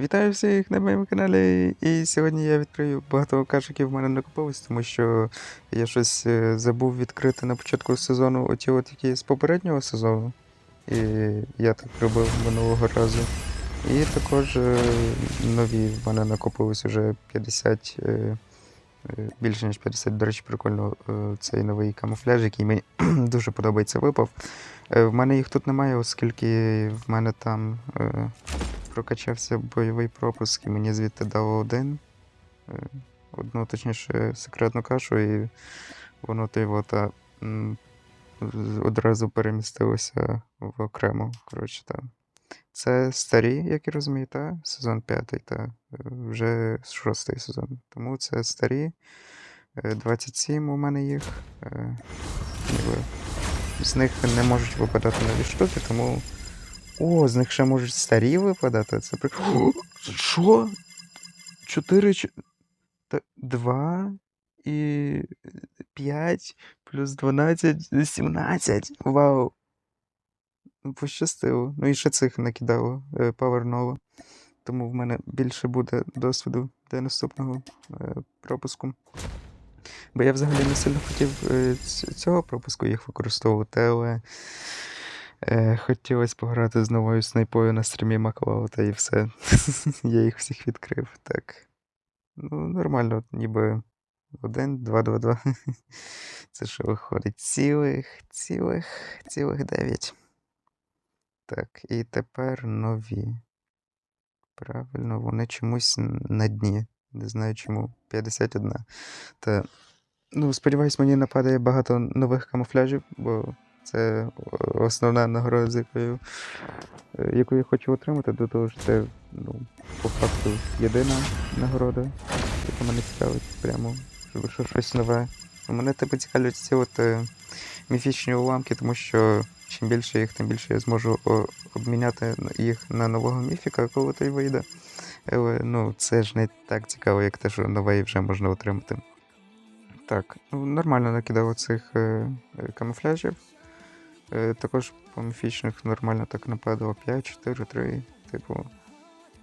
Вітаю всіх на моєму каналі. І сьогодні я відкрию багато кашиків в мене накопилось, тому що я щось е, забув відкрити на початку сезону оті от які з попереднього сезону. І я так робив минулого разу. І також е, нові в мене накопилось вже 50, е, більше ніж 50, до речі, прикольно цей новий камуфляж, який мені дуже подобається, випав. В мене їх тут немає, оскільки в мене там прокачався бойовий пропуск, і мені звідти дало один. е, Одну, точніше, секретну кашу, і воно то та одразу перемістилося в окремо. Коротше, там. Це старі, як я розумію, та? сезон п'ятий, та е, вже шостий сезон. Тому це старі. Е, 27 у мене їх. Е, З них не можуть випадати нові штуки, тому. О, з них ще можуть старі випадати. Це при... Що? 4, 2 і 5 плюс 12, 17. Вау. Пощастило. Ну і ще цих накидало, повернуло. Тому в мене більше буде досвіду для наступного е, пропуску. Бо я взагалі не сильно хотів е, цього пропуску їх використовувати, але хотілося пограти з новою снайпою на стрімі Маклау, та і все. я їх всіх відкрив. Так. Ну, нормально, ніби один, два, два, два. Це що виходить? Цілих, цілих, цілих дев'ять. Так, і тепер нові. Правильно, вони чомусь на дні. Не знаю чому. 51. Та, ну, сподіваюсь, мені нападає багато нових камуфляжів, бо це основна нагорода, якою, е, яку я хочу отримати. До того ж, це, ну, по факту, єдина нагорода, яка мене цікавить прямо, що щось нове. Мене типу цікавлять ці от е, міфічні уламки, тому що чим більше їх, тим більше я зможу обміняти їх на нового міфіка, коли той вийде. Але ну, це ж не так цікаво, як те, що новий вже можна отримати. Так, ну нормально накидав цих е, е, камуфляжів. Е, також по міфічних нормально так нападало 5, 4, 3. Типу,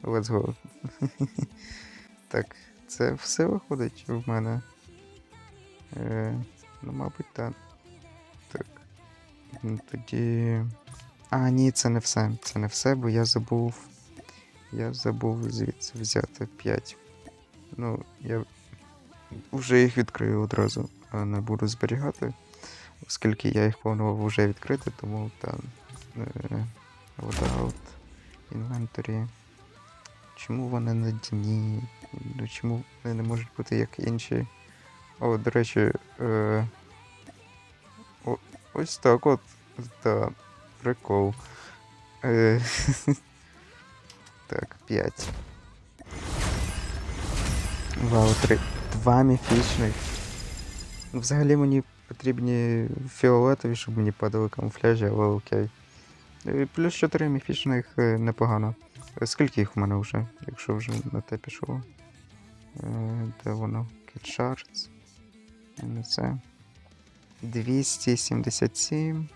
let's go. так, це все виходить в мене. Е, ну, мабуть, так. Так. Тоді. А, ні, це не все. Це не все, бо я забув. Я забув звідси взяти 5. Ну, я вже їх відкрию одразу, а не буду зберігати, оскільки я їх планував вже відкрити, тому там е, Loadout, Inventory. Чому вони на дні? Ну, чому вони не можуть бути як інші? О, до речі, е, о, ось так от. Да, прикол. Е, так, 5. Вау, три. Два міфічних. Взагалі мені потрібні фіолетові, щоб мені падали камуфляжі, але окей. Плюс 4 міфічних е, непогано. Е, Скільки їх в мене вже, якщо вже на те пішло? Е, Де воно? Shards. Не це. 277.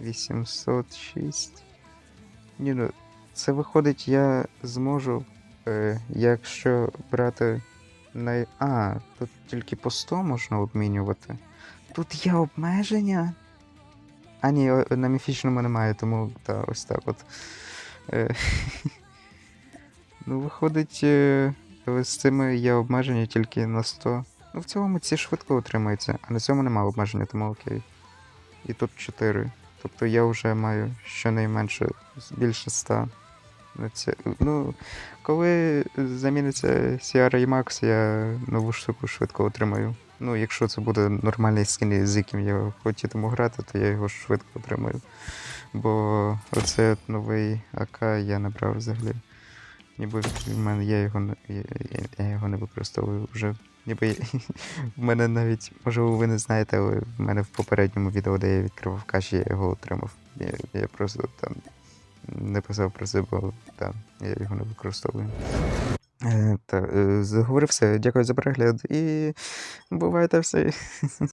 806. Ні, ну, це виходить, я зможу, якщо брати на. А, тут тільки по 100 можна обмінювати. Тут є обмеження. А, ні, на міфічному немає, тому та, ось так от. Е, ну, виходить, е, з цими є обмеження тільки на 100. Ну, в цілому ці швидко отримаються, а на цьому немає обмеження, тому окей. І тут 4. Тобто я вже маю щонайменше більше 100. Це. Ну, коли заміниться Sierra і Max, я нову штуку швидко отримаю. Ну, якщо це буде нормальний скін, з яким я хотітиму грати, то я його швидко отримаю. Бо оцей новий АК я не брав взагалі. Ніби в мене я його я, я його не використовую вже. Ніби в мене навіть, можливо, ви не знаєте, але в мене в попередньому відео, де я відкривав каші, я його отримав. Я, я просто там не писав про це, бо та, я його не використовую. Е, та, е, заговорився. Дякую за перегляд і бувайте всі.